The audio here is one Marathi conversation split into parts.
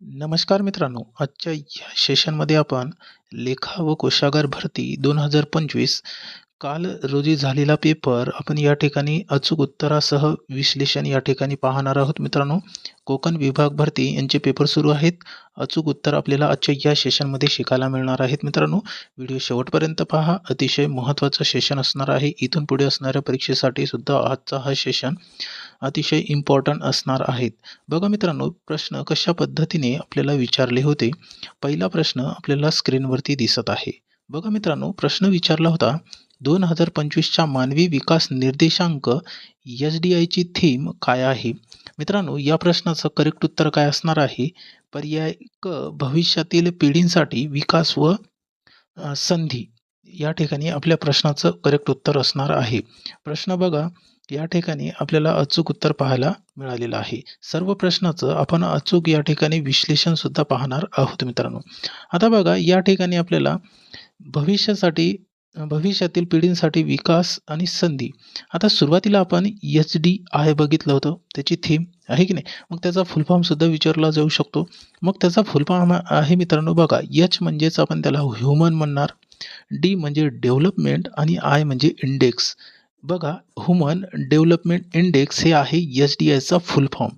नमस्कार मित्रांनो, आजच्या या सेशनमध्ये आपण लेखा व कोशागार भरती दोन हजार पंचवीस काल रोजी झालेला पेपर आपण या ठिकाणी अचूक उत्तरासह विश्लेषण या ठिकाणी पाहणार आहोत मित्रांनो. कोकण विभाग भरती यांचे पेपर सुरू आहेत. अचूक उत्तर आपल्याला आजच्या या सेशनमध्ये शिकायला मिळणार आहेत मित्रांनो. व्हिडिओ शेवटपर्यंत पहा. अतिशय महत्त्वाचं सेशन असणार आहे. इथून पुढे असणाऱ्या परीक्षेसाठी सुद्धा आजचा हा सेशन अतिशय इम्पॉर्टंट असणार आहेत. बघा मित्रांनो, प्रश्न कशा पद्धतीने आपल्याला विचारले होते. पहिला प्रश्न आपल्याला स्क्रीनवरती दिसत आहे. बघा मित्रांनो, प्रश्न विचारला होता दोन हजार पंचवीसच्या मानवी विकास निर्देशांक एच डी आयची थीम काय आहे? मित्रांनो, या प्रश्नाचं करेक्ट उत्तर काय असणार आहे? पर्याय क भविष्यातील पिढींसाठी विकास व संधी या ठिकाणी आपल्या प्रश्नाचं करेक्ट उत्तर असणार आहे. प्रश्न बघा, या ठिकाणी आपल्याला अचूक उत्तर पाहायला मिळालेलं आहे. सर्व प्रश्नाचं आपण अचूक या ठिकाणी विश्लेषण सुद्धा पाहणार आहोत मित्रांनो. आता बघा, या ठिकाणी आपल्याला भविष्यासाठी भविष्यातील पिढींसाठी विकास आणि संधी. आता सुरुवातीला आपण एच डी आय बघितलं होतं, त्याची थीम आहे की नाही? मग त्याचा फुल विचारला जाऊ शकतो. मग त्याचा फुल फॉर्म आहे मित्रांनो बघा, एच म्हणजेच आपण त्याला ह्युमन म्हणणार, डी म्हणजे डेव्हलपमेंट आणि आय म्हणजे इंडेक्स. बघा, ह्युमन डेव्हलपमेंट इंडेक्स हे आहे एच डी आयचा फुल फॉर्म.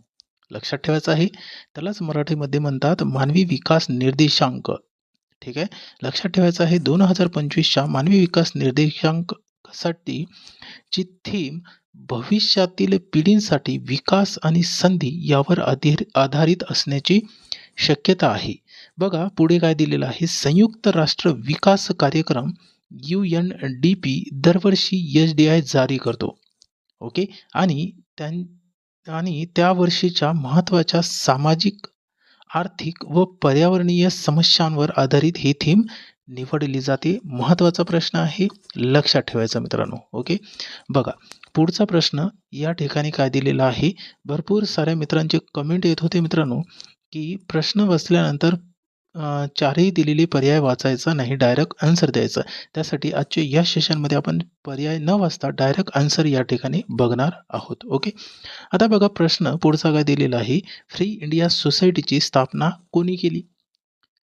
लक्षात ठेवायचं आहे. त्यालाच मराठीमध्ये म्हणतात मानवी विकास निर्देशांक. ठीक आहे. लक्षात ठेवायचं आहे 2025च्या मानवी विकास निर्देशांकासाठी ची थीम भविष्यातील पिढींसाठी विकास आणि संधी यावर आधार आधारित असण्याची शक्यता आहे. बघा, पुढे काय दिलेलं आहे, संयुक्त राष्ट्र विकास कार्यक्रम यू-एन-डी-पी दरवर्षी एच डी आय जारी करतो. ओके. आणि त्यां आणि त्या वर्षीच्या महत्त्वाच्या सामाजिक, आर्थिक व पर्यावरणीय समस्यांवर आधारित ही थीम निवडली जाते. महत्त्वाचा प्रश्न आहे, लक्षात ठेवायचा मित्रांनो. ओके. बघा, पुढचा प्रश्न या ठिकाणी काय दिलेला आहे, भरपूर साऱ्या मित्रांचे कमेंट येत होते मित्रांनो, की प्रश्न बसल्यानंतर चारही दिलेले पर्याय वाचायचा नाही, डायरेक्ट आन्सर द्यायचा. त्यासाठी आजच्या या सेशनमध्ये आपण पर्याय न वाचता डायरेक्ट आन्सर या ठिकाणी बघणार आहोत. ओके. आता बघा, प्रश्न पुढचा काय दिलेला आहे, फ्री इंडिया सोसायटीची स्थापना कोणी केली?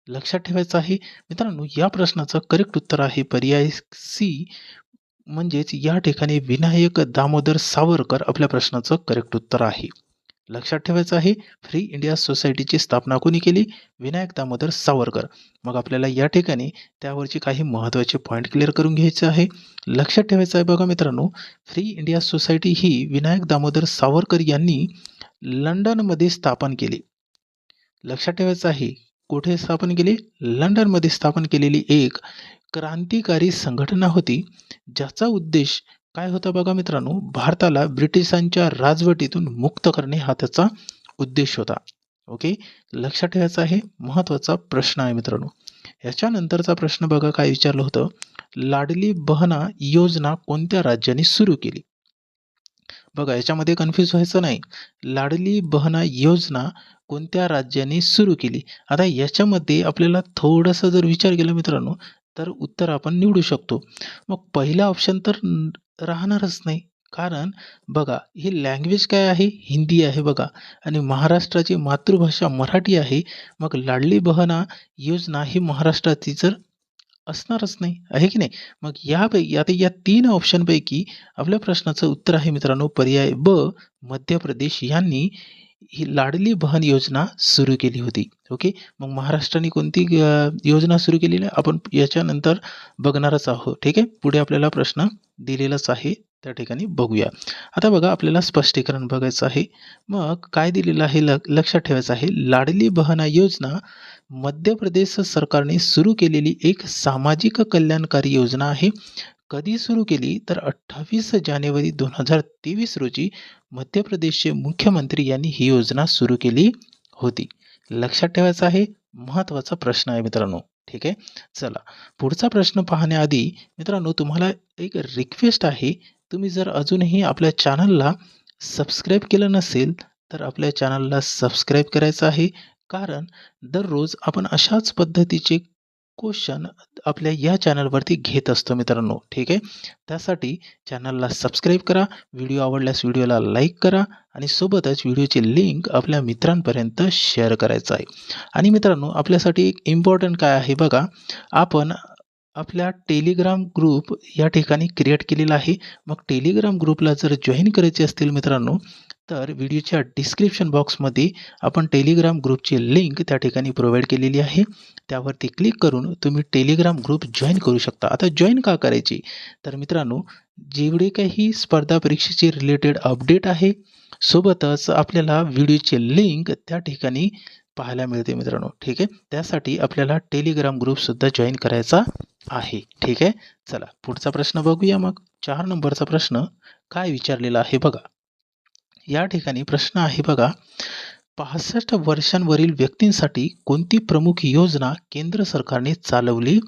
लक्षात ठेवायचं आहे. मित्रांनो, या प्रश्नाचं करेक्ट उत्तर आहे पर्याय सी म्हणजेच या ठिकाणी विनायक दामोदर सावरकर आपल्या प्रश्नाचं करेक्ट उत्तर आहे. लक्षात ठेवायचं आहे, फ्री इंडिया सोसायटीची स्थापना कोणी केली? विनायक दामोदर सावरकर. मग आपल्याला या ठिकाणी त्यावरचे काही महत्त्वाचे पॉईंट क्लिअर करून घ्यायचे आहे. लक्षात ठेवायचं आहे बघा मित्रांनो, फ्री इंडिया सोसायटी ही विनायक दामोदर सावरकर यांनी लंडनमध्ये स्थापन केली. लक्षात ठेवायचं आहे, कुठे स्थापन केली? लंडनमध्ये स्थापन केलेली एक क्रांतिकारी संघटना होती, ज्याचा उद्देश काय होतं बघा मित्रांनो, भारताला ब्रिटिशांच्या राजवटीतून मुक्त करणे हा त्याचा उद्देश होता. ओके. लक्षात ठेवायचं आहे. महत्त्वाचा प्रश्न आहे मित्रांनो. ह्याच्यानंतरचा प्रश्न बघा काय विचारलं होतं, लाडली बहना योजना कोणत्या राज्याने सुरू केली? बघा, याच्यामध्ये कन्फ्यूज व्हायचं नाही. लाडली बहना योजना कोणत्या राज्याने सुरू केली? आता याच्यामध्ये आपल्याला थोडंसं जर विचार केला मित्रांनो, तर उत्तर आपण निवडू शकतो. मग पहिला ऑप्शन तर राहणारच नाही. कारण बघा, ही लँग्वेज काय आहे? हिंदी आहे बघा आणि महाराष्ट्राची मातृभाषा मराठी आहे. मग लाडली बहना योजना ही महाराष्ट्राची जर असणारच नाही, आहे की नाही? मग यापैकी आता या तीन ऑप्शनपैकी आपल्या प्रश्नाचं उत्तर आहे मित्रांनो पर्याय ब, मध्य प्रदेश यांनी ही लाडली बहन योजना सुरू केली होती. ओके. मग महाराष्ट्राने कोणती योजना सुरू केलेली आहे? आपण याच्यानंतर बघणारच आहोत. ठीक आहे. पुढे आपल्याला प्रश्न दिलेलंच आहे. त्या ठिकाणी बघूया. आता बघा, आपल्याला स्पष्टीकरण बघायचं आहे. मग काय दिलेलं आहे ल लक्षात ठेवायचं आहे, लाडली बहना योजना मध्य प्रदेश सरकारने सुरू केलेली एक सामाजिक कल्याणकारी योजना आहे. कधी सुरू केली? तर 28 जानेवारी 2023 रोजी मध्य प्रदेशचे मुख्यमंत्री यांनी ही योजना सुरू केली होती. लक्षात ठेवायचं आहे. महत्त्वाचा प्रश्न आहे मित्रांनो. ठीक आहे. चला, पुढचा प्रश्न पाहण्याआधी मित्रांनो, तुम्हाला एक रिक्वेस्ट आहे, तुम्ही जर अजूनही आपल्या चॅनलला सबस्क्राईब केलं नसेल, तर आपल्या चॅनलला सबस्क्राईब करायचं आहे. कारण दररोज आपण अशाच पद्धतीचे क्वेश्चन आपल्या या चॅनलवरती घेत असतो मित्रांनो ठीक आहे? त्यासाठी चॅनलला सबस्क्राईब करा व्हिडिओ आवडल्यास व्हिडिओला लाईक करा आणि सोबतच व्हिडिओची लिंक आपल्या मित्रांपर्यंत शेअर करायचं आहे. आणि मित्रांनो आपल्यासाठी एक इम्पॉर्टंट काय आहे बघा आपण आपल्या टेलिग्राम ग्रुप या ठिकाणी क्रिएट केलेला आहे. मग टेलिग्राम ग्रुपला जर जॉईन करायचे असतील मित्रांनो तर व्हिडिओच्या डिस्क्रिप्शन बॉक्समध्ये आपण टेलिग्राम ग्रुपची लिंक त्या ठिकाणी प्रोव्हाइड केलेली आहे. त्यावरती क्लिक करून तुम्ही टेलिग्राम ग्रुप जॉईन करू शकता. आता जॉईन का करायची? तर मित्रांनो जेवढे काही स्पर्धा परीक्षेचे रिलेटेड अपडेट आहे सोबतच आपल्याला व्हिडिओची लिंक त्या ठिकाणी पाहायला मिळते मित्रांनो. ठीक आहे? त्यासाठी आपल्याला टेलिग्राम ग्रुपसुद्धा जॉईन करायचा आहे. ठीक आहे? चला पुढचा प्रश्न बघूया मग. चार नंबरचा प्रश्न काय विचारलेला आहे बघा. या ठिकाणी प्रश्न आहे बघा. पासष्ट वर्षांवरील व्यक्तींसाठी कोणती प्रमुख योजना केंद्र सरकारने चालवली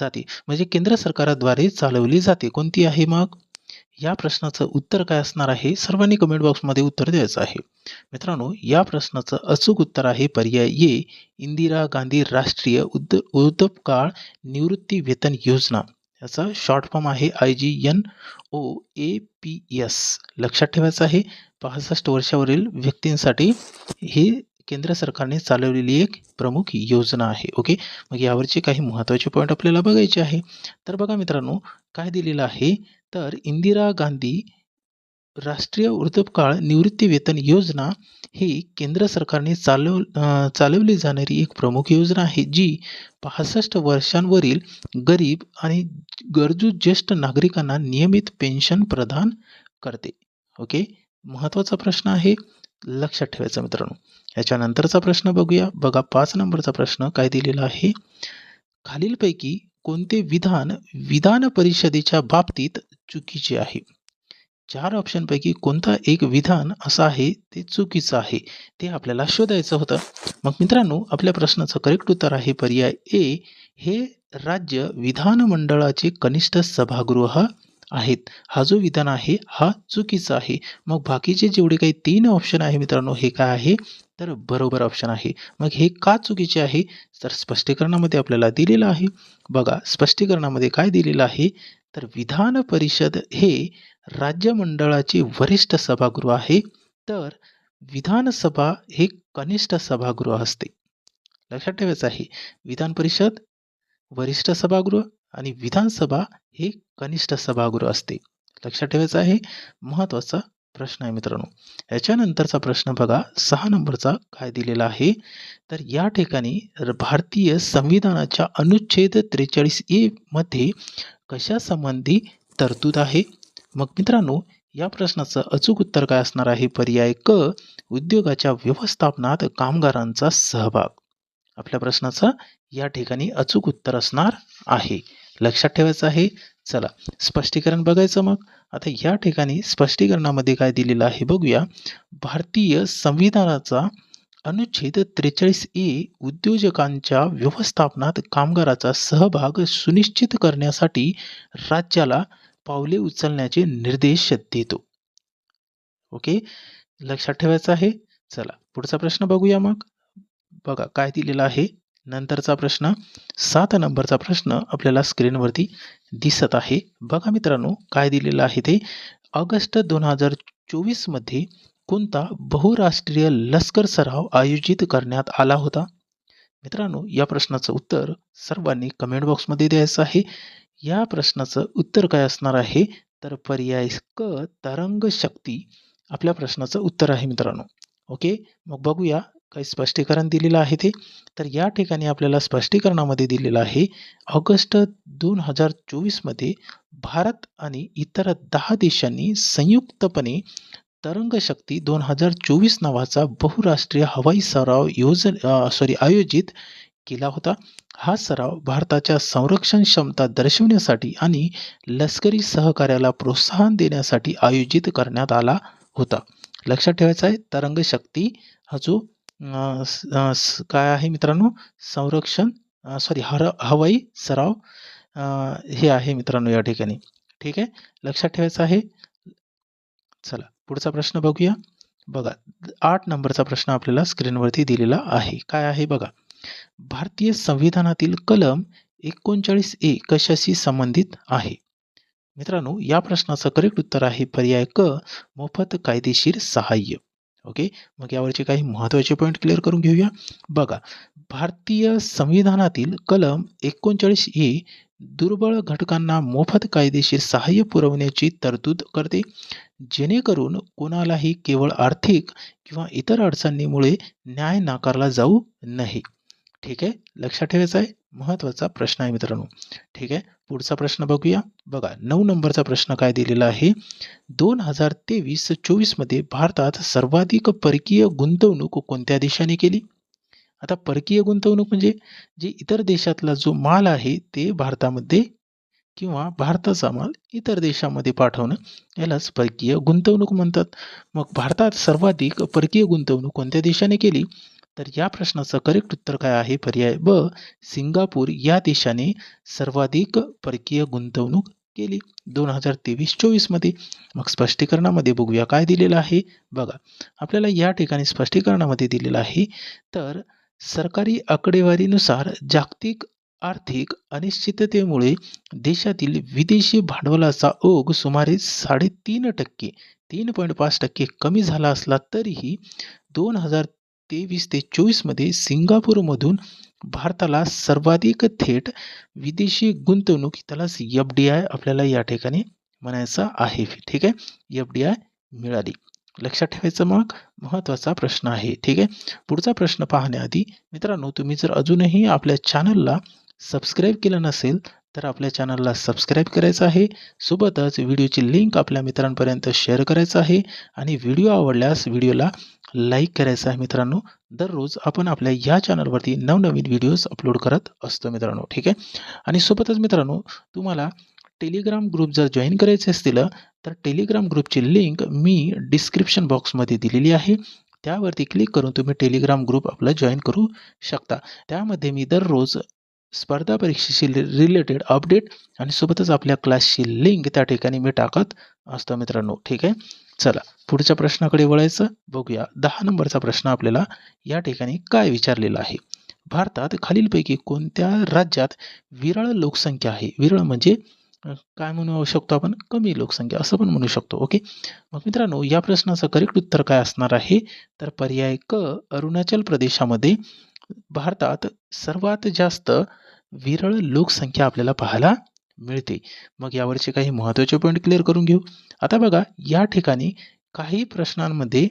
जाते? म्हणजे केंद्र सरकारद्वारे चालवली जाते. कोणती आहे मग? या प्रश्नाचं उत्तर काय असणार आहे? सर्वांनी कमेंट बॉक्समध्ये उत्तर द्यायचं आहे. मित्रांनो या प्रश्नाचं अचूक उत्तर आहे पर्याय ए इंदिरा गांधी राष्ट्रीय उद वृद्धकाळ निवृत्ती वेतन योजना. याचा शॉर्ट फॉर्म आहे I G N O A P S लक्षात ठेवायचं आहे. पासष्ट वर्षावरील व्यक्तींसाठी ही केंद्र सरकारने चालवलेली एक प्रमुख योजना आहे. ओके? मग यावरचे काही महत्त्वाचे पॉईंट आपल्याला बघायचे आहे. तर बघा मित्रांनो काय दिलेलं आहे? तर इंदिरा गांधी राष्ट्रीय वृद्धपकाळ निवृत्ती वेतन योजना ही केंद्र सरकारने चालव चालवली जाणारी एक प्रमुख योजना आहे जी पासष्ट वर्षांवरील गरीब आणि गरजू ज्येष्ठ नागरिकांना नियमित पेन्शन प्रदान करते. ओके? महत्त्वाचा प्रश्न आहे लक्षात ठेवायचा मित्रांनो. याच्यानंतरचा प्रश्न बघूया. बघा पाच नंबरचा प्रश्न काय दिलेला आहे? खालीलपैकी कोणते विधान विधान परिषदेच्या बाबतीत चुकीचे आहे? चार ऑप्शनपैकी कोणता एक विधान असं आहे ते चुकीचं आहे ते आपल्याला शोधायचं होतं. मग मित्रांनो आपल्या प्रश्नाचं करेक्ट उत्तर आहे पर्याय ए हे राज्य विधानमंडळाचे कनिष्ठ सभागृह आहेत. हा जो विधान आहे हा चुकीचा आहे. मग बाकीचे जेवढे काही तीन ऑप्शन आहे मित्रांनो हे काय आहे? तर बरोबर ऑप्शन आहे. मग हे का चुकीचे आहे? तर स्पष्टीकरणामध्ये आपल्याला दिलेलं आहे. बघा स्पष्टीकरणामध्ये काय दिलेलं आहे? तर विधान परिषद हे राज्यमंडळाचे वरिष्ठ सभागृह आहे. तर विधानसभा हे कनिष्ठ सभागृह असते. लक्षात ठेवायचं आहे. विधान परिषद वरिष्ठ सभागृह आणि विधानसभा हे कनिष्ठ सभागृह असते. लक्षात ठेवायचं आहे महत्त्वाचा प्रश्न आहे मित्रांनो. याच्यानंतरचा प्रश्न बघा सहा नंबरचा काय दिलेला आहे? तर या ठिकाणी भारतीय संविधानाच्या अनुच्छेद त्रेचाळीस ए मध्ये कशासंबंधी तरतूद आहे? मग मित्रांनो या प्रश्नाचं अचूक उत्तर काय असणार आहे? पर्याय क उद्योगाच्या व्यवस्थापनात कामगारांचा सहभाग. आपल्या प्रश्नाचं या ठिकाणी अचूक उत्तर असणार आहे. लक्षात ठेवायचं आहे. चला स्पष्टीकरण बघायचं मग. आता या ठिकाणी स्पष्टीकरणामध्ये काय दिलेलं आहे बघूया. भारतीय संविधानाचा अनुच्छेद त्रेचाळीस ए उद्योजकांच्या व्यवस्थापनात कामगाराचा सहभाग सुनिश्चित करण्यासाठी राज्याला पावले उचलण्याचे निर्देश देतो. ओके? लक्षात ठेवायचं आहे? चला पुढचा प्रश्न बघूया मग. बघा काय दिलेला आहे? नंतरचा प्रश्न सात नंबरचा प्रश्न आपल्याला स्क्रीनवरती दिसत आहे. बघा मित्रांनो काय दिलेलं आहे ते. ऑगस्ट दोन हजार चोवीसमध्ये कोणता बहुराष्ट्रीय लष्कर सराव आयोजित करण्यात आला होता? मित्रांनो या प्रश्नाचं उत्तर सर्वांनी कमेंट बॉक्समध्ये द्यायचं आहे. या प्रश्नाचं उत्तर काय असणार आहे? तर पर्याय क तरंग शक्ती आपल्या प्रश्नाचं उत्तर आहे मित्रांनो. ओके? मग बघूया. काही स्पष्टीकरण दिलेलं आहे ते. तर या ठिकाणी आपल्याला स्पष्टीकरणामध्ये दिलेलं आहे ऑगस्ट दोन हजार चोवीसमध्ये भारत आणि इतर दहा देशांनी संयुक्तपणे तरंगशक्ती दोन हजार चोवीस नावाचा बहुराष्ट्रीय हवाई सराव योजन सॉरी आयोजित केला होता. हा सराव भारताच्या संरक्षण क्षमता दर्शवण्यासाठी आणि लष्करी सहकार्याला प्रोत्साहन देण्यासाठी आयोजित करण्यात आला होता. लक्षात ठेवायचा आहे तरंगशक्ती हा जो काय आहे मित्रांनो? संरक्षण सॉरी हर हवाई सराव हे आहे मित्रांनो या ठिकाणी. ठीक आहे? लक्षात ठेवायचं आहे? चला पुढचा प्रश्न बघूया. बघा आठ नंबरचा प्रश्न आपल्याला स्क्रीनवरती दिलेला आहे. काय आहे बघा? भारतीय संविधानातील कलम एकोणचाळीस ए कशाशी संबंधित आहे? मित्रांनो या प्रश्नाचं करेक्ट उत्तर आहे पर्याय क मोफत कायदेशीर सहाय्य. ओके? मग यावरचे काही महत्त्वाचे पॉईंट क्लिअर करून घेऊया. बघा भारतीय संविधानातील कलम एकोणचाळीस ही दुर्बळ घटकांना मोफत कायदेशीर सहाय्य पुरवण्याची तरतूद करते. जेणेकरून कोणालाही केवळ आर्थिक किंवा इतर अडचणीमुळे न्याय नाकारला जाऊ नये. ठीक आहे? लक्षात ठेवायचं आहे? महत्त्वाचा प्रश्न आहे मित्रांनो. ठीक आहे? पुढचा प्रश्न बघूया. बघा नऊ नंबरचा प्रश्न काय दिलेला आहे? दोन हजार तेवीस चोवीसमध्ये भारतात सर्वाधिक परकीय गुंतवणूक कोणत्या देशाने केली? आता परकीय गुंतवणूक म्हणजे जे इतर देशातला जो माल आहे ते भारतामध्ये किंवा भारताचा माल इतर देशामध्ये पाठवणं यालाच परकीय गुंतवणूक म्हणतात. मग भारतात सर्वाधिक परकीय गुंतवणूक कोणत्या देशाने केली? तर या प्रश्नाचं करेक्ट उत्तर काय आहे? पर्याय ब सिंगापूर या देशाने सर्वाधिक परकीय गुंतवणूक केली. दोन हजार तेवीस चोवीसमध्ये. मग स्पष्टीकरणामध्ये बघूया काय दिलेलं आहे. बघा आपल्याला या ठिकाणी स्पष्टीकरणामध्ये दिलेलं आहे तर सरकारी आकडेवारीनुसार जागतिक आर्थिक अनिश्चिततेमुळे देशातील विदेशी भांडवलाचा ओघ सुमारे साडेतीन टक्के तीन पॉईंट पाच टक्के कमी झाला असला तरीही दोन हजार तेवीस ते चोवीसमध्ये सिंगापूरमधून भारताला सर्वाधिक थेट विदेशी गुंतवणूक त्यालाच एफ डी आय आपल्याला या ठिकाणी म्हणायचं आहे. ठीक आहे? एफ डी आय मिळाली. लक्षात ठेवायचं मग महत्त्वाचा प्रश्न आहे. ठीक आहे? पुढचा प्रश्न पाहण्याआधी मित्रांनो तुम्ही जर अजूनही आपल्या चॅनलला सबस्क्राईब केलं नसेल तर आपल्या चॅनलला सबस्क्राईब करायचं आहे. सोबतच व्हिडिओची लिंक आपल्या मित्रांपर्यंत शेअर करायचं आहे. आणि व्हिडिओ आवडल्यास व्हिडिओला लाईक करायचं आहे मित्रांनो. दररोज आपण आपल्या या चॅनलवरती नवनवीन व्हिडिओज अपलोड करत असतो मित्रांनो. ठीक आहे? आणि सोबतच मित्रांनो तुम्हाला टेलिग्राम ग्रुप जर जॉईन करायचे असतील तर टेलिग्राम ग्रुपची लिंक मी डिस्क्रिप्शन बॉक्समध्ये दिलेली आहे. त्यावरती क्लिक करून तुम्ही टेलिग्राम ग्रुप आपला जॉईन करू शकता. त्यामध्ये मी दररोज स्पर्धा परीक्षेशी रिलेटेड अपडेट आणि सोबतच आपल्या क्लासची लिंक त्या ठिकाणी मी टाकत असतो मित्रांनो. ठीक आहे? चला पुढच्या प्रश्नाकडे वळायचं. बघूया दहा नंबरचा प्रश्न आपल्याला या ठिकाणी काय विचारलेला आहे? भारतात खालीलपैकी कोणत्या राज्यात विरळ लोकसंख्या आहे? विरळ म्हणजे काय म्हणू शकतो आपण? कमी लोकसंख्या असं पण म्हणू शकतो. ओके? मग मित्रांनो या प्रश्नाचं करेक्ट उत्तर काय असणार आहे? तर पर्याय क अरुणाचल प्रदेशामध्ये भारतात सर्वात जास्त विरळ लोकसंख्या आपल्याला पाहायला मिळते. मग यावरचे काही महत्त्वाचे पॉईंट क्लिअर करून घेऊ. आता बघा या ठिकाणी काही प्रश्नांमध्ये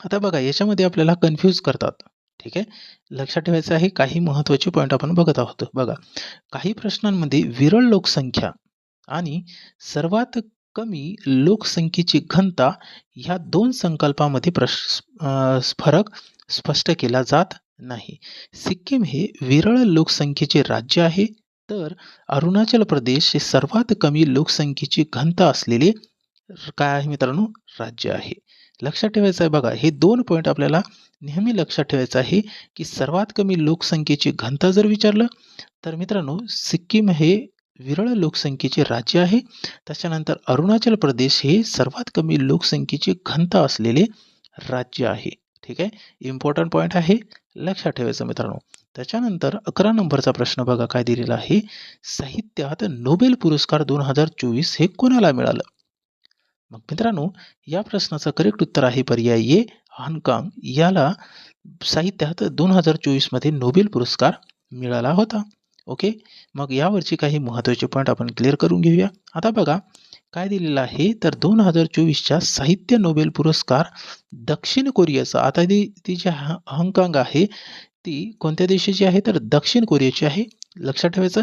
आता बघा याच्यामध्ये आपल्याला कन्फ्यूज करतात. ठीक आहे? लक्षात ठेवायचं आहे काही महत्त्वाचे पॉईंट आपण बघत आहोत. बघा काही प्रश्नांमध्ये विरळ लोकसंख्या आणि सर्वात कमी लोकसंख्येची घनता ह्या दोन संकल्पामध्ये प्रश फरक स्पष्ट केला जात नाही. सिक्कीम हे विरळ लोकसंख्येचे राज्य आहे. तर अरुणाचल प्रदेश हे सर्वात कमी लोकसंख्येची घनता असलेले काय आहे मित्रांनो? राज्य आहे. लक्षात ठेवायचं आहे बघा हे दोन पॉईंट आपल्याला नेहमी लक्षात ठेवायचं आहे की सर्वात कमी लोकसंख्येची घनता जर विचारलं तर मित्रांनो सिक्कीम हे विरळ लोकसंख्येचे राज्य आहे. त्याच्यानंतर अरुणाचल प्रदेश हे सर्वात कमी लोकसंख्येची घनता असलेले राज्य आहे. ठीक आहे? इम्पॉर्टंट पॉईंट आहे. लक्षात ठेवायचं मित्रांनो. त्याच्यानंतर अकरा नंबरचा प्रश्न बघा काय दिलेला आहे? साहित्यात नोबेल पुरस्कार दोन हजार चोवीस हे कोणाला मिळालं? मग मित्रांनो या प्रश्नाचं करेक्ट उत्तर आहे पर्याय ए हाँगकाँग याला साहित्यात दोन हजार चोवीसमध्ये नोबेल पुरस्कार मिळाला होता. ओके? मग यावरची काही महत्त्वाचे पॉईंट आपण क्लिअर करून घेऊया. आता बघा काय दिलेलं आहे? तर दोन हजार चोवीसच्या साहित्य नोबेल पुरस्कार दक्षिण कोरियाचा. आता ती ती जी हाँगकाँग आहे ती कोणत्या देशाची आहे? तर दक्षिण कोरियाची आहे. लक्षात ठेवायचं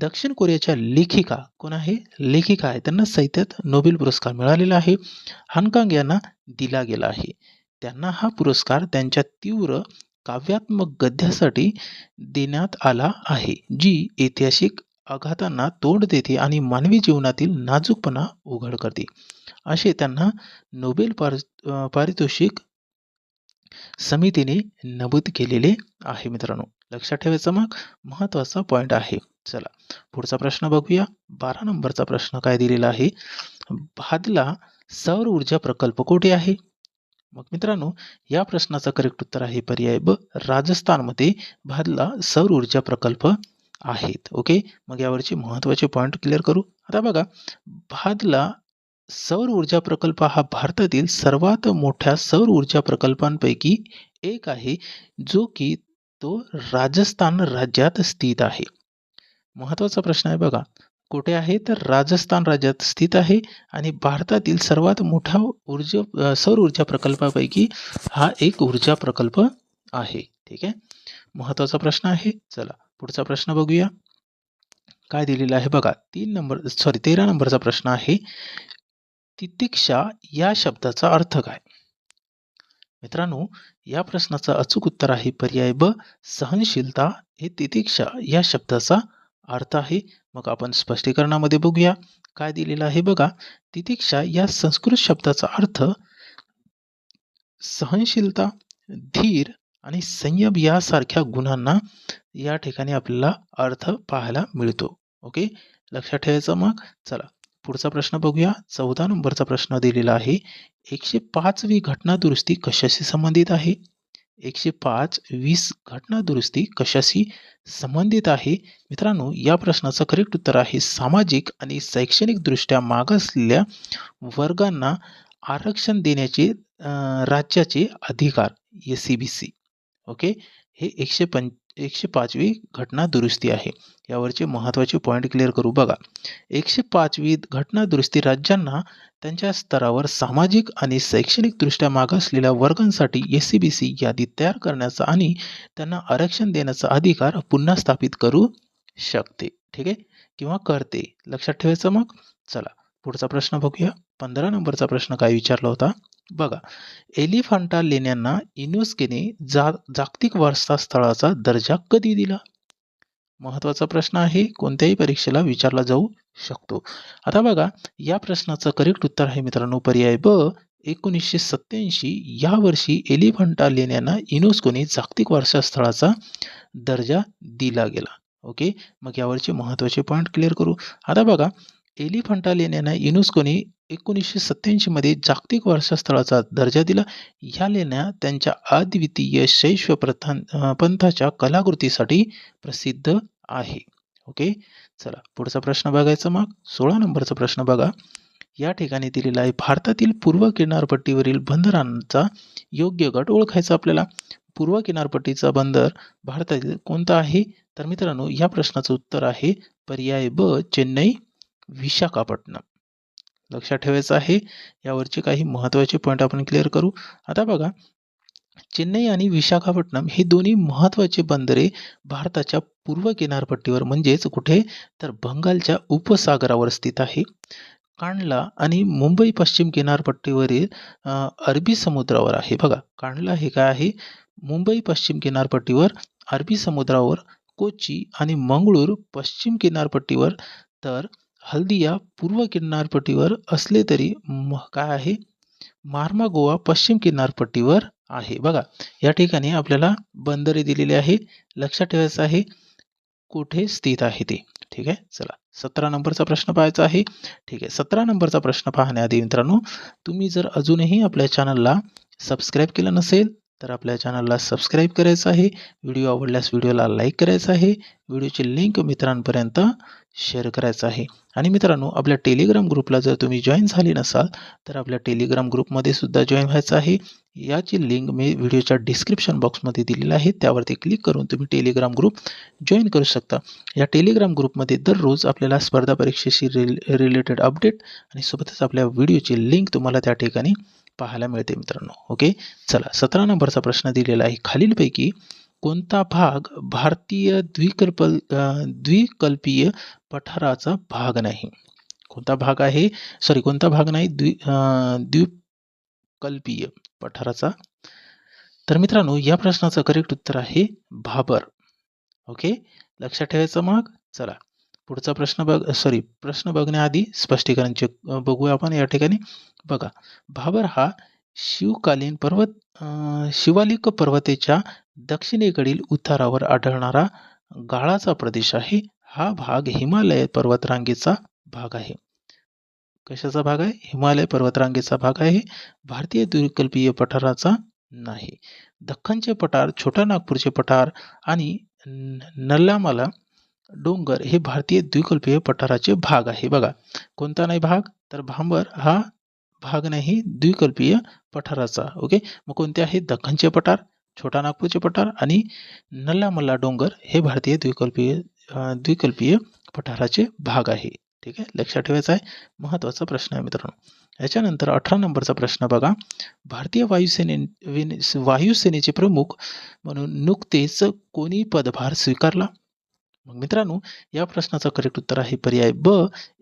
दक्षिण कोरियाच्या लेखिका कोण आहे? लेखिका आहे. त्यांना साहित्यात नोबेल पुरस्कार मिळालेला आहे. हाँगकाँग यांना दिला गेला आहे. त्यांना हा पुरस्कार त्यांच्या तीव्र काव्यात्मक गद्यासाठी देण्यात आला आहे जी ऐतिहासिक आघातांना तोंड देते आणि मानवी जीवनातील नाजूकपणा उघड करते. असे त्यांना नोबेल पार पारितोषिक समितीने नमूद केलेले आहे मित्रांनो. लक्षात ठेवायचा मग महत्त्वाचा पॉईंट आहे. चला पुढचा प्रश्न बघूया. बारा नंबरचा प्रश्न काय दिलेला आहे? भादला सौर ऊर्जा प्रकल्प कुठे आहे? मग मित्रांनो या प्रश्नाचं करेक्ट उत्तर आहे पर्याय ब राजस्थानमध्ये भादला सौर ऊर्जा प्रकल्प आहेत. ओके? मग यावरचे महत्त्वाचे पॉईंट क्लिअर करू? आता बघा भादला सौर ऊर्जा प्रकल्प हा भारतातील सर्वात मोठ्या सौर ऊर्जा प्रकल्पांपैकी एक आहे जो की तो राजस्थान राज्यात स्थित आहे. महत्त्वाचा प्रश्न आहे बघा कुठे आहे? तर राजस्थान राज्यात स्थित आहे आणि भारतातील सर्वात मोठा ऊर्जा सौर ऊर्जा प्रकल्पापैकी हा एक ऊर्जा प्रकल्प आहे. ठीक आहे? महत्त्वाचा प्रश्न आहे. चला पुढचा प्रश्न बघूया. काय दिलेलं आहे? बघा तीन नंबर सॉरी तेरा नंबरचा प्रश्न आहे. तितिक्षा या शब्दाचा अर्थ काय? मित्रांनो या प्रश्नाचं अचूक उत्तर आहे पर्याय ब सहनशीलता. हे तितिक्षा या शब्दाचा अर्थ आहे. मग आपण स्पष्टीकरणामध्ये बघूया. काय दिलेलं आहे बघा? तितिक्षा या संस्कृत शब्दाचा अर्थ सहनशीलता धीर आणि संयम यासारख्या गुणांना या ठिकाणी आपल्याला अर्थ पाहायला मिळतो. ओके? लक्षात ठेवायचं मग? चला. पुढचा प्रश्न बघूया. चौदा नंबरचा प्रश्न दिलेला आहे. एकशे पाचवी घटना दुरुस्ती कशाशी संबंधित आहे? एकशे पाच वीस घटना दुरुस्ती कशाशी संबंधित आहे? मित्रांनो या प्रश्नाचं करेक्ट उत्तर आहे सामाजिक आणि शैक्षणिकदृष्ट्या मागासलेल्या वर्गांना आरक्षण देण्याचे राज्याचे अधिकार S C B C okay? हे एकशे पंच एकशे पाचवी घटना दुरुस्ती आहे. यावरचे महत्त्वाचे पॉईंट क्लिअर करू बघा. एकशे पाचवी घटना दुरुस्ती राज्यांना त्यांच्या स्तरावर सामाजिक आणि शैक्षणिकदृष्ट्या मागासलेल्या वर्गांसाठी एस सी बी सी यादी तयार करण्याचा आणि त्यांना आरक्षण देण्याचा अधिकार पुन्हा स्थापित करू शकते. ठीक आहे? किंवा करते. लक्षात ठेवायचं मग? चला. पुढचा प्रश्न बघूया. पंधरा नंबरचा प्रश्न काय विचारला होता? बघा एलिफंटा लेण्यांना युनेस्कोने जा जागतिक वारसा स्थळाचा दर्जा कधी दिला? महत्त्वाचा प्रश्न आहे कोणत्याही परीक्षेला विचारला जाऊ शकतो. आता बघा या प्रश्नाचं करेक्ट उत्तर आहे मित्रांनो पर्याय ब एकोणीसशे सत्याऐंशी या वर्षी एलिफंटा लेण्यांना युनेस्कोने जागतिक वारसा स्थळाचा दर्जा दिला गेला. ओके? मग यावरचे महत्त्वाचे पॉईंट क्लिअर करू. आता बघा एलिफंटा लेण्यांना युनेस्कोने एकोणीसशे सत्याऐंशीमध्ये जागतिक वारसास्थळाचा दर्जा दिला. ह्या लेण्या त्यांच्या अद्वितीय शैश्व प्रथा पंथाच्या कलाकृतीसाठी प्रसिद्ध आहे. ओके? चला पुढचा प्रश्न बघायचा मग. सोळा नंबरचा प्रश्न बघा. या ठिकाणी दिलेला आहे भारतातील पूर्व किनारपट्टीवरील बंदरांचा योग्य गट ओळखायचा आपल्याला. पूर्व किनारपट्टीचा बंदर भारतातील कोणता आहे? तर मित्रांनो या प्रश्नाचं उत्तर आहे पर्याय ब चेन्नई. विशाखापट्टणम. लक्षात ठेवायचं आहे यावरचे काही महत्त्वाचे पॉईंट आपण क्लिअर करू. आता बघा चेन्नई आणि विशाखापट्टणम हे दोन्ही महत्त्वाचे बंदरे भारताच्या पूर्व किनारपट्टीवर म्हणजेच कुठे? तर बंगालच्या उपसागरावर स्थित आहे. कांडला आणि मुंबई पश्चिम किनारपट्टीवरील अरबी समुद्रावर आहे. बघा कांडला हे काय आहे? मुंबई पश्चिम किनारपट्टीवर अरबी समुद्रावर कोची आणि मंगळूर पश्चिम किनारपट्टीवर तर हल्दिया पूर्व किनारपट्टीवर असले तरी म काय आहे? मार्मा गोवा पश्चिम किनारपट्टीवर आहे. बघा या ठिकाणी आपल्याला बंदरे दिलेली आहे. लक्षात ठेवायचं आहे कुठे स्थित आहे ते. ठीक आहे? चला सतरा नंबरचा प्रश्न पाहायचा आहे. ठीक आहे सतरा नंबरचा प्रश्न पाहण्याआधी मित्रांनो तुम्ही जर अजूनही आपल्या चॅनलला सबस्क्राईब केलं नसेल तर आपल्या चॅनलला सबस्क्राईब करायचं आहे. व्हिडिओ आवडल्यास व्हिडिओला लाईक करायचा आहे. व्हिडिओची लिंक मित्रांपर्यंत शेअर करायचं आहे. आणि मित्रांनो आपल्या टेलिग्राम ग्रुपला जर तुम्ही जॉईन झाले नसाल तर आपल्या टेलिग्राम ग्रुपमध्ये सुद्धा जॉईन व्हायचं आहे. याची लिंक मी व्हिडिओच्या डिस्क्रिप्शन बॉक्समध्ये दिलेली आहे. त्यावरती क्लिक करून तुम्ही टेलिग्राम ग्रुप जॉईन करू शकता. या टेलिग्राम ग्रुपमध्ये दररोज आपल्याला स्पर्धा परीक्षेशी रिलेटेड अपडेट आणि सोबतच आपल्या व्हिडिओची लिंक तुम्हाला त्या ठिकाणी पाहायला मिळते मित्रांनो. ओके चला सतरा नंबरचा प्रश्न दिलेला आहे. खालीलपैकी कोणता भाग भारतीय द्विकल्प द्विकल्पीय पठाराचा भाग नाही? कोणता भाग आहे? सॉरी कोणता भाग नाही? द्वि द्विकल्पीय पठाराचा. तर मित्रांनो या प्रश्नाचं करेक्ट उत्तर आहे भाबर ओके लक्षात ठेवायचं मग? चला. पुढचा प्रश्न बघ सॉरी प्रश्न बघण्याआधी स्पष्टीकरण चेक बघूया आपण या ठिकाणी. बघा भाबर हा शिवकालीन पर्वत शिवालिक पर्वतेच्या दक्षिणेकडील उतारावर आढळणारा गाळाचा प्रदेश आहे. हा भाग हिमालय पर्वतरांगेचा भाग आहे. कशाचा भाग आहे? हिमालय पर्वतरांगेचा भाग आहे. भारतीय द्विकल्पीय पठाराचा नाही. दख्खनचे पठार छोटा नागपूरचे पठार आणि नल्लामाला डोंगर हे भारतीय द्विकल्पीय पठाराचे भाग आहे. बघा कोणता नाही भाग? तर भांबर हा भाग नाही द्विकल्पीय पठाराचा. ओके? मग कोणते आहे दख्खनचे पठार छोटा नागपूरचे पठार आणि नल्ला मल्ला डोंगर हे भारतीय द्विकल्पीय द्विकल्पीय पठाराचे भाग आहे. ठीक आहे? लक्षात ठेवायचा आहे? महत्त्वाचा प्रश्न आहे मित्रांनो. याच्यानंतर अठरा नंबरचा प्रश्न बघा. भारतीय वायुसेने वायुसेनेचे प्रमुख म्हणून नुकतेच कोणी पदभार स्वीकारला? मग मित्रांनो या प्रश्नाचं करेक्ट उत्तर आहे पर्याय ब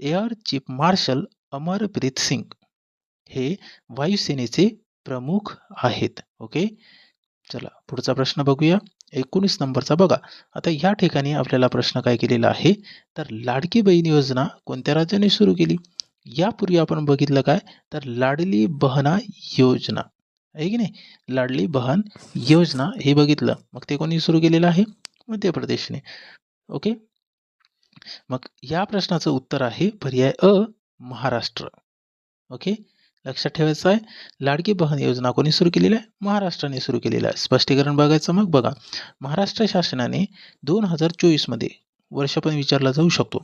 air chief marshal Amarpreet Singh हे वायुसेनेचे प्रमुख आहेत. ओके चला पुढचा प्रश्न बघूया. एकोणीस नंबरचा बघा. आता या ठिकाणी आपल्याला प्रश्न काय केलेला आहे? तर लाडकी बहीण योजना कोणत्या राज्याने सुरू केली? यापूर्वी आपण बघितलं काय? तर लाडली बहना योजना. आहे की नाही? लाडली बहन योजना हे बघितलं. मग ते कोणी सुरू केलेलं आहे? मध्य प्रदेशने ओके? मग या प्रश्नाचं उत्तर आहे पर्याय अ महाराष्ट्र. ओके? लक्षात ठेवायचं आहे लाडकी बहन योजना कोणी सुरू केलेली आहे? महाराष्ट्राने सुरू केलेलं आहे. स्पष्टीकरण बघायचं मग बघा. महाराष्ट्र शासनाने दोन हजार चोवीसमध्ये वर्ष पण विचारला जाऊ शकतो.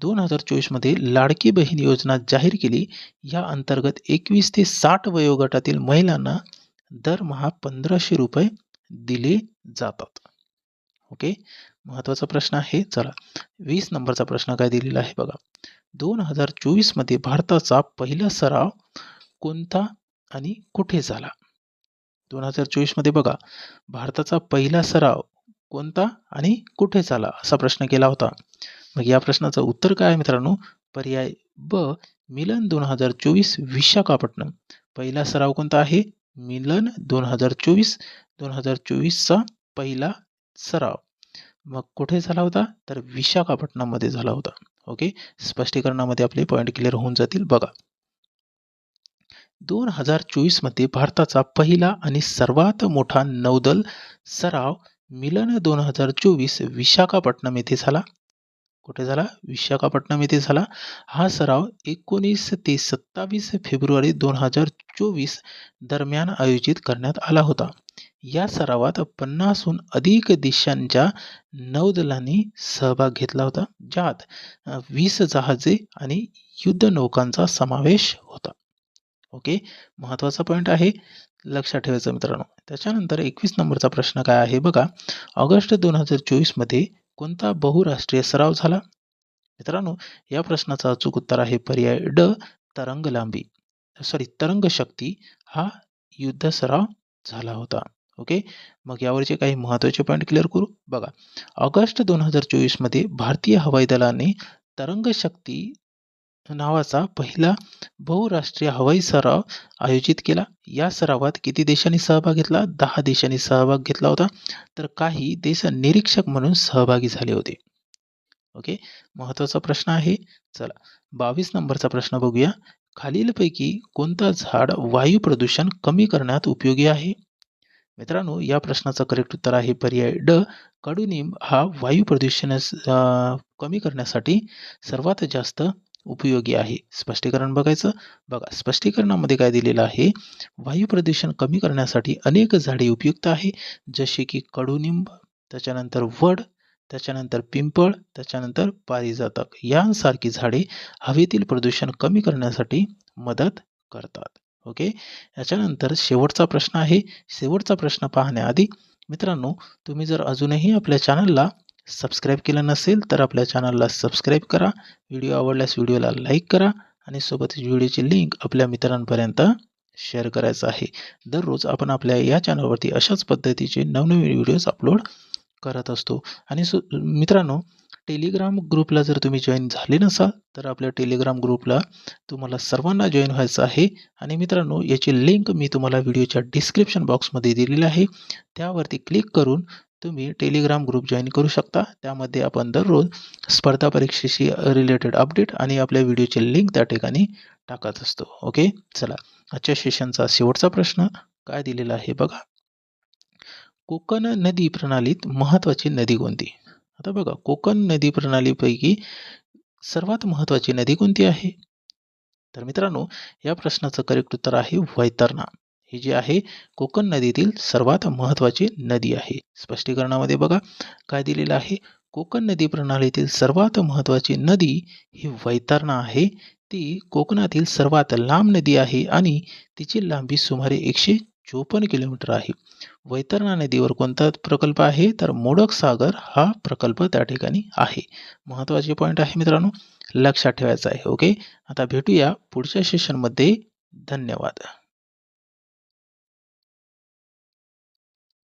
दोन हजार चोवीसमध्ये लाडकी बहीण योजना जाहीर केली. या अंतर्गत एकवीस ते साठ वयोगटातील महिलांना दरमहा पंधराशे रुपये दिले जातात. ओके? महत्त्वाचा प्रश्न आहे. चला वीस नंबरचा प्रश्न काय दिलेला आहे बघा. दोन हजार चोवीसमध्ये भारताचा पहिला सराव कोणता आणि कुठे झाला? दोन हजार चोवीसमध्ये बघा भारताचा पहिला सराव कोणता आणि कुठे झाला असा प्रश्न केला होता. मग या प्रश्नाचं उत्तर काय आहे मित्रांनो? पर्याय ब मिलन दोन हजार चोवीस विशाखापट्टणम. पहिला सराव कोणता आहे? मिलन दोन हजार चोवीस दोन हजार चोवीसचा पहिला सराव. मग कुठे झाला होता? तर विशाखापट्टणममध्ये झाला होता. ओके स्पष्टीकरणामध्ये आपले पॉईंट क्लिअर होऊन जातील. बघा. दोन हजार चोवीसमध्ये भारताचा पहिला आणि सर्वात मोठा नौदल सराव मिलन दोन हजार चोवीस विशाखापट्टणम येथे झाला. कुठे झाला? विशाखापट्टणम येथे झाला. हा सराव एकोणीस ते सत्तावीस फेब्रुवारी दोन हजार चोवीस दरम्यान आयोजित करण्यात आला होता. या सरावात पन्नासहून अधिक देशांच्या नौदलांनी सहभाग घेतला होता ज्यात वीस जहाजे आणि युद्धनौकांचा समावेश होता. ओके महत्त्वाचा पॉईंट आहे. लक्षात ठेवायचं मित्रांनो. त्याच्यानंतर एकवीस नंबरचा प्रश्न काय आहे? बघा ऑगस्ट दोन हजार चोवीसमध्ये कोणता बहुराष्ट्रीय सराव झाला? मित्रांनो या प्रश्नाचा अचूक उत्तर आहे पर्याय ड तरंग लांबी सॉरी तरंग शक्ती हा युद्ध सराव झाला होता. ओके मग यावरचे काही महत्त्वाचे पॉईंट क्लिअर करू? बघा ऑगस्ट दोन हजार चोवीसमध्ये भारतीय हवाई दलाने तरंग शक्ती नावाचा पहिला बहुराष्ट्रीय हवाई सराव आयोजित केला. या सरावात किती देशांनी सहभाग घेतला? दहा देशांनी सहभाग घेतला होता. तर काही देश निरीक्षक म्हणून सहभागी झाले होते. ओके? महत्त्वाचा प्रश्न आहे. चला बावीस नंबरचा प्रश्न बघूया. खालीलपैकी कोणता झाड वायू प्रदूषण कमी करण्यात उपयोगी आहे? मित्रांनो या प्रश्नाचं करेक्ट उत्तर आहे पर्याय ड. कडुनिंब हा वायू प्रदूषण कमी करण्यासाठी सर्वात जास्त उपयोगी आहे. स्पष्टीकरण बघायचं? बघा स्पष्टीकरणामध्ये काय दिलेलं आहे? वायू प्रदूषण कमी करण्यासाठी अनेक झाडे उपयुक्त आहे. जसे की कडुनिंब त्याच्यानंतर वड त्याच्यानंतर पिंपळ त्याच्यानंतर पारिजातक. यांसारखी झाडे हवेतील प्रदूषण कमी करण्यासाठी मदत करतात. ओके? याच्यानंतर शेवटचा प्रश्न आहे. शेवटचा प्रश्न पाहण्याआधी मित्रांनो तुम्ही जर अजूनही आपल्या चॅनलला सबस्क्राईब केलं नसेल तर आपल्या चॅनलला सबस्क्राईब करा. व्हिडिओ आवडल्यास व्हिडिओला लाईक करा आणि सोबतच व्हिडिओची लिंक आपल्या मित्रांपर्यंत शेअर करायचं आहे. दररोज आपण आपल्या या चॅनलवरती अशाच पद्धतीचे नवनवीन व्हिडिओज अपलोड करत असतो. आणि सो मित्रांनो टेलिग्राम ग्रुपला जर तुम्ही जॉईन झाले नसाल तर आपल्या टेलिग्राम ग्रुपला तुम्हाला सर्वांना जॉईन व्हायचं आहे. आणि मित्रांनो याची लिंक मी तुम्हाला व्हिडिओच्या डिस्क्रिप्शन बॉक्समध्ये दिलेली आहे. त्यावरती क्लिक करून तुम्ही टेलिग्राम ग्रुप जॉईन करू शकता. त्यामध्ये आपण दररोज स्पर्धा परीक्षेशी रिलेटेड अपडेट आणि आपल्या व्हिडिओचे लिंक त्या ठिकाणी टाकत असतो. ओके चला आजच्या सेशनचा शेवटचा प्रश्न काय दिलेला आहे बघा. कोकण नदी प्रणालीत महत्त्वाची नदी कोणती? आता बघा कोकण नदी प्रणालीपैकी सर्वात महत्त्वाची नदी कोणती आहे? तर मित्रांनो या प्रश्नाचं करेक्ट उत्तर आहे वैतरणा. ही जी आहे कोकण नदीतील सर्वात महत्त्वाची नदी आहे. स्पष्टीकरणामध्ये बघा काय दिलेलं आहे? कोकण नदी प्रणालीतील सर्वात महत्त्वाची नदी ही वैतरणा आहे. ती कोकणातील सर्वात लांब नदी आहे आणि तिची लांबी सुमारे एकशे चोपन्न किलोमीटर आहे. वैतरणा नदीवर कोणता प्रकल्प आहे? तर मोडक सागर हा प्रकल्प त्या ठिकाणी आहे. महत्त्वाचे पॉईंट आहे मित्रांनो लक्षात ठेवायचं आहे ओके आता भेटूया पुढच्या सेशनमध्ये धन्यवाद.